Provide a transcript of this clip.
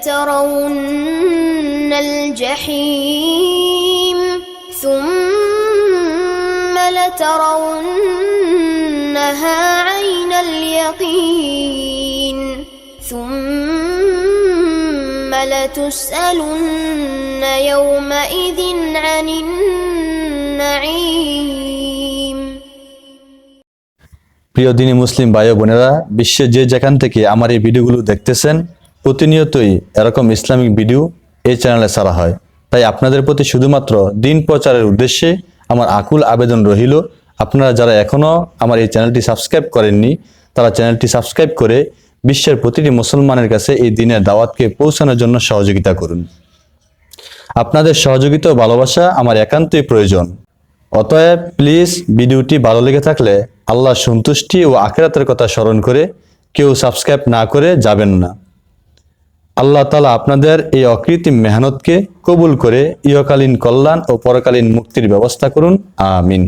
لترون الجحيم ثم لترونها عين اليقين ثم لتسألن يومئذ عن النعيم প্রিয় দিনী মুসলিম ভাই ও বোনেরা বিশ্বের যে যেখান থেকে আমার এই ভিডিওগুলো দেখতেছেন প্রতিনিয়তই এরকম ইসলামিক ভিডিও এই চ্যানেলে ছাড়া হয়। তাই আপনাদের প্রতি শুধুমাত্র দিন প্রচারের উদ্দেশ্যে আমার আকুল আবেদন রহিল আপনারা যারা এখনও আমার এই চ্যানেলটি সাবস্ক্রাইব করেননি, তারা চ্যানেলটি সাবস্ক্রাইব করে বিশ্বের প্রতিটি মুসলমানের কাছে এই দিনের দাওয়াতকে পৌঁছানোর জন্য সহযোগিতা করুন। আপনাদের সহযোগিতা ও ভালোবাসা আমার একান্তই প্রয়োজন। অতএব প্লিজ ভিডিওটি ভালো লেগে থাকলে আল্লাহ সন্তুষ্টি ও আখেরাতের কথা স্মরণ করে কেউ সাবস্ক্রাইব না করে যাবেন না। আল্লাহ তালা আপনাদের এই অকৃত্রিম মেহনতকে কবুল করে ইহকালীন কল্যাণ ও পরকালীন মুক্তির ব্যবস্থা করুন। আমিন।